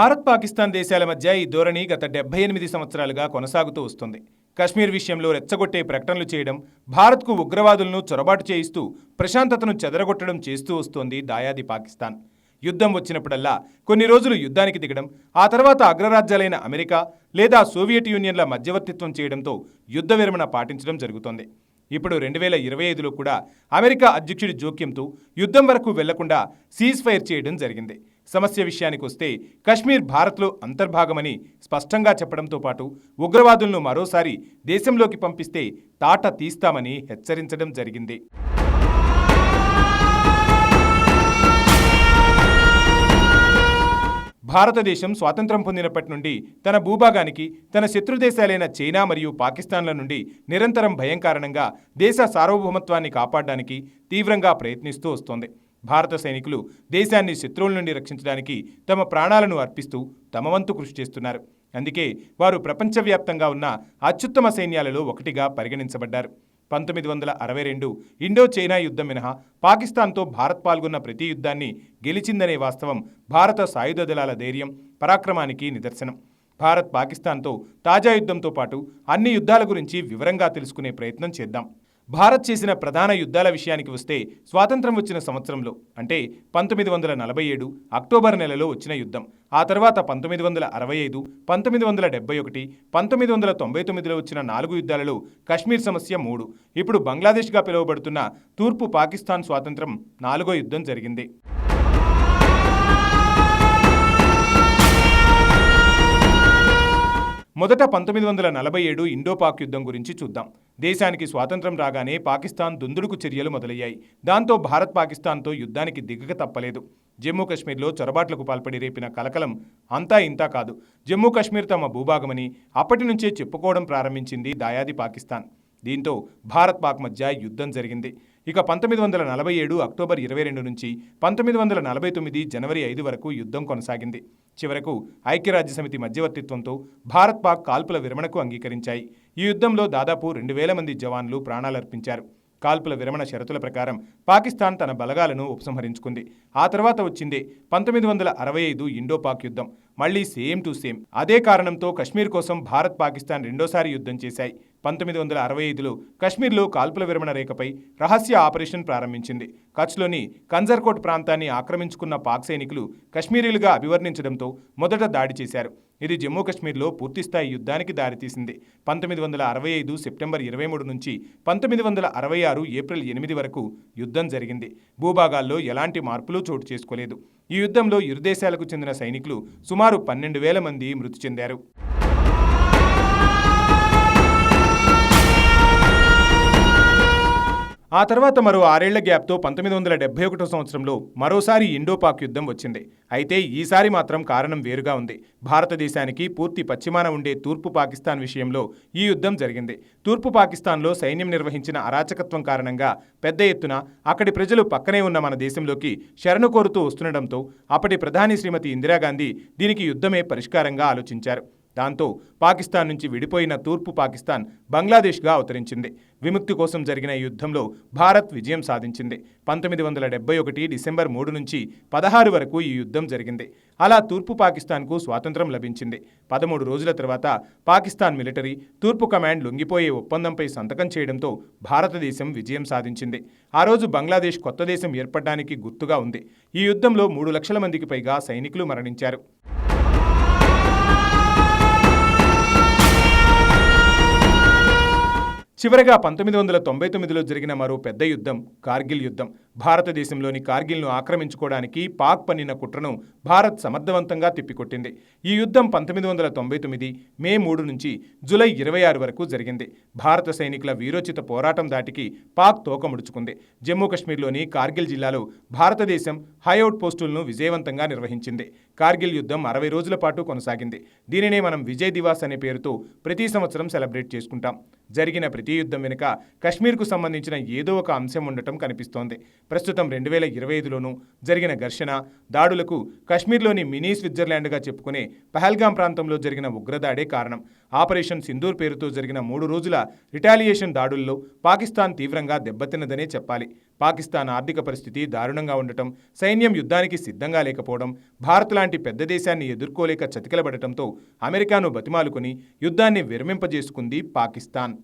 భారత్ పాకిస్తాన్ దేశాల మధ్య ఈ ధోరణి గత డెబ్బై ఎనిమిది సంవత్సరాలుగా కొనసాగుతూ వస్తుంది. కశ్మీర్ విషయంలో రెచ్చగొట్టే ప్రకటనలు చేయడం భారత్కు ఉగ్రవాదులను చొరబాటు చేయిస్తూ ప్రశాంతతను చెదరగొట్టడం చేస్తూ వస్తోంది దాయాది పాకిస్తాన్. యుద్ధం వచ్చినప్పుడల్లా కొన్ని రోజులు యుద్ధానికి దిగడం ఆ తర్వాత అగ్రరాజ్యాలైన అమెరికా లేదా సోవియట్ యూనియన్ల మధ్యవర్తిత్వం చేయడంతో యుద్ధ విరమణ పాటించడం జరుగుతోంది. ఇప్పుడు రెండు వేల ఇరవై ఐదులో కూడా అమెరికా అధ్యక్షుడి జోక్యంతో యుద్ధం వరకు వెళ్ళకుండా సీజ్ ఫైర్ చేయడం జరిగింది. సమస్య విషయానికి వస్తే కశ్మీర్ భారత్లో అంతర్భాగమని స్పష్టంగా చెప్పడంతో పాటు ఉగ్రవాదులను మరోసారి దేశంలోకి పంపిస్తే తాట తీస్తామని హెచ్చరించడం జరిగింది. భారతదేశం స్వాతంత్రం పొందినప్పటి నుండి తన భూభాగానికి తన శత్రుదేశాలైన చైనా మరియు పాకిస్తాన్ల నుండి నిరంతరం భయం కారణంగా దేశ సార్వభౌమత్వాన్ని కాపాడడానికి తీవ్రంగా ప్రయత్నిస్తూ వస్తోంది. భారత సైనికులు దేశాన్ని శత్రువుల నుండి రక్షించడానికి తమ ప్రాణాలను అర్పిస్తూ తమ వంతు కృషి చేస్తున్నారు. అందుకే వారు ప్రపంచవ్యాప్తంగా ఉన్న అత్యుత్తమ సైన్యాలలో ఒకటిగా పరిగణించబడ్డారు. పంతొమ్మిది వందల అరవై రెండు ఇండో చైనా యుద్ధం మినహా పాకిస్తాన్తో భారత్ పాల్గొన్న ప్రతి యుద్ధాన్ని గెలిచిందనే వాస్తవం భారత సాయుధ దళాల ధైర్యం పరాక్రమానికి నిదర్శనం. భారత్ పాకిస్తాన్తో తాజా యుద్ధంతో పాటు అన్ని యుద్ధాల గురించి వివరంగా తెలుసుకునే ప్రయత్నం చేద్దాం. భారత్ చేసిన ప్రధాన యుద్ధాల విషయానికి వస్తే స్వాతంత్రం వచ్చిన సంవత్సరంలో అంటే పంతొమ్మిది వందల నలభై ఏడు అక్టోబర్ నెలలో వచ్చిన యుద్ధం. ఆ తర్వాత పంతొమ్మిది వందల అరవై ఐదు పంతొమ్మిది వందల డెబ్బై ఒకటి పంతొమ్మిది వందల తొంభై తొమ్మిదిలో వచ్చిన నాలుగు యుద్ధాలలో కశ్మీర్ సమస్య మూడు. ఇప్పుడు బంగ్లాదేశ్గా పిలువబడుతున్న తూర్పు పాకిస్తాన్ స్వాతంత్రం నాలుగో యుద్ధం జరిగింది. మొదట పంతొమ్మిది వందల నలభై ఏడు ఇండో పాక్ యుద్ధం గురించి చూద్దాం. దేశానికి స్వాతంత్రం రాగానే పాకిస్తాన్ దుందుడుకు చర్యలు మొదలయ్యాయి. దాంతో భారత్ పాకిస్తాన్తో యుద్ధానికి దిగక తప్పలేదు. జమ్మూ కశ్మీర్లో చొరబాట్లకు పాల్పడి రేపిన కలకలం అంతా ఇంతా కాదు. జమ్మూ కశ్మీర్ తమ భూభాగమని అప్పటి నుంచే చెప్పుకోవడం ప్రారంభించింది దాయాది పాకిస్తాన్. దీంతో భారత్ పాక్ మధ్య యుద్ధం జరిగింది. ఇక పంతొమ్మిది వందల నలభై ఏడు అక్టోబర్ ఇరవై రెండు నుంచి పంతొమ్మిది వందల నలభై తొమ్మిది జనవరి ఐదు వరకు యుద్ధం కొనసాగింది. చివరకు ఐక్యరాజ్య సమితి మధ్యవర్తిత్వంతో భారత్ పాక్ కాల్పుల విరమణకు అంగీకరించాయి. ఈ యుద్ధంలో దాదాపు రెండు వేల మంది జవాన్లు ప్రాణాలర్పించారు. కాల్పుల విరమణ షరతుల ప్రకారం పాకిస్తాన్ తన బలగాలను ఉపసంహరించుకుంది. ఆ తర్వాత వచ్చిందే పంతొమ్మిది వందల అరవై ఐదు ఇండో పాక్ యుద్ధం. మళ్ళీ సేమ్ టు సేమ్. అదే కారణంతో కశ్మీర్ కోసం భారత్ పాకిస్తాన్ రెండోసారి యుద్ధం చేశాయి. పంతొమ్మిది వందల అరవై ఐదులో కశ్మీర్లో కాల్పుల విరమణ రేఖపై రహస్య ఆపరేషన్ ప్రారంభించింది. కచ్లోని కంజర్కోట్ ప్రాంతాన్ని ఆక్రమించుకున్న పాక్ సైనికులు కశ్మీరీలుగా అభివర్ణించడంతో మొదట దాడి చేశారు. ఇది జమ్మూ కశ్మీర్లో పూర్తిస్థాయి యుద్ధానికి దారితీసింది. పంతొమ్మిది వందల అరవై ఐదు సెప్టెంబర్ ఇరవై మూడు నుంచి పంతొమ్మిది వందల అరవై ఆరు ఏప్రిల్ ఎనిమిది వరకు యుద్ధం జరిగింది. భూభాగాల్లో ఎలాంటి మార్పులు చోటు చేసుకోలేదు. ఈ యుద్ధంలో ఇరు దేశాలకు చెందిన సైనికులు సుమారు పన్నెండు వేల మంది మృతి చెందారు. ఆ తర్వాత మరో ఆరేళ్ళ గ్యాప్తో పంతొమ్మిది వందల డెబ్బై ఒకటో సంవత్సరంలో మరోసారి ఇండోపాక్ యుద్ధం వచ్చింది. అయితే ఈసారి మాత్రం కారణం వేరుగా ఉంది. భారతదేశానికి పూర్తి పశ్చిమాన ఉండే తూర్పు పాకిస్తాన్ విషయంలో ఈ యుద్ధం జరిగింది. తూర్పు పాకిస్తాన్లో సైన్యం నిర్వహించిన అరాచకత్వం కారణంగా పెద్ద ఎత్తున అక్కడి ప్రజలు పక్కనే ఉన్న మన దేశంలోకి శరణు కోరుతూ వస్తుండటంతో అప్పటి ప్రధాని శ్రీమతి ఇందిరాగాంధీ దీనికి యుద్ధమే పరిష్కారంగా ఆలోచించారు. దాంతో పాకిస్తాన్ నుంచి విడిపోయిన తూర్పు పాకిస్తాన్ బంగ్లాదేశ్గా అవతరించింది. విముక్తి కోసం జరిగిన యుద్ధంలో భారత్ విజయం సాధించింది. పంతొమ్మిది వందల డెబ్బై ఒకటి డిసెంబర్ మూడు నుంచి పదహారు వరకు ఈ యుద్ధం జరిగింది. అలా తూర్పు పాకిస్తాన్కు స్వాతంత్రం లభించింది. పదమూడు రోజుల తర్వాత పాకిస్తాన్ మిలిటరీ తూర్పు కమాండ్ లొంగిపోయే ఒప్పందంపై సంతకం చేయడంతో భారతదేశం విజయం సాధించింది. ఆ రోజు బంగ్లాదేశ్ కొత్త దేశం ఏర్పడడానికి గుర్తుగా ఉంది. ఈ యుద్ధంలో మూడు లక్షల మందికి పైగా సైనికులు మరణించారు. చివరగా పంతొమ్మిది వందల తొంభై తొమ్మిదిలో జరిగిన మరో పెద్ద యుద్ధం కార్గిల్ యుద్ధం. భారతదేశంలోని కార్గిల్ను ఆక్రమించుకోవడానికి పాక్ పన్నిన కుట్రను భారత్ సమర్థవంతంగా తిప్పికొట్టింది. ఈ యుద్ధం పంతొమ్మిది వందల తొంభై తొమ్మిది మే మూడు నుంచి జూలై ఇరవై ఆరు వరకు జరిగింది. భారత సైనికుల వీరోచిత పోరాటం దాటికి పాక్ తోకముడుచుకుంది జమ్మూ కశ్మీర్లోని కార్గిల్ జిల్లాలో భారతదేశం హైఅవుట్ పోస్టులను విజయవంతంగా నిర్వహించింది. కార్గిల్ యుద్ధం అరవై రోజుల పాటు కొనసాగింది. దీనినే మనం విజయ్ దివాస్ అనే పేరుతో ప్రతి సంవత్సరం సెలబ్రేట్ చేసుకుంటాం. జరిగిన ప్రతి యుద్ధం వెనుక కశ్మీర్కు సంబంధించిన ఏదో ఒక అంశం ఉండటం కనిపిస్తోంది. ప్రస్తుతం రెండు వేల ఇరవై ఐదులోనూ జరిగిన ఘర్షణ దాడులకు కశ్మీర్లోని మినీ స్విట్జర్లాండ్గా చెప్పుకునే పహల్గాం ప్రాంతంలో జరిగిన ఉగ్రదాడే కారణం. ఆపరేషన్ సింధూర్ పేరుతో జరిగిన మూడు రోజుల రిటాలియేషన్ దాడుల్లో పాకిస్తాన్ తీవ్రంగా దెబ్బతిన్నదనే చెప్పాలి. పాకిస్తాన్ ఆర్థిక పరిస్థితి దారుణంగా ఉండటం సైన్యం యుద్ధానికి సిద్ధంగా లేకపోవడం భారత్ లాంటి పెద్ద దేశాన్ని ఎదుర్కోలేక చతికిలబడటంతో అమెరికాను బతిమాలుకుని యుద్ధాన్ని విరమింపజేసుకుంది పాకిస్తాన్.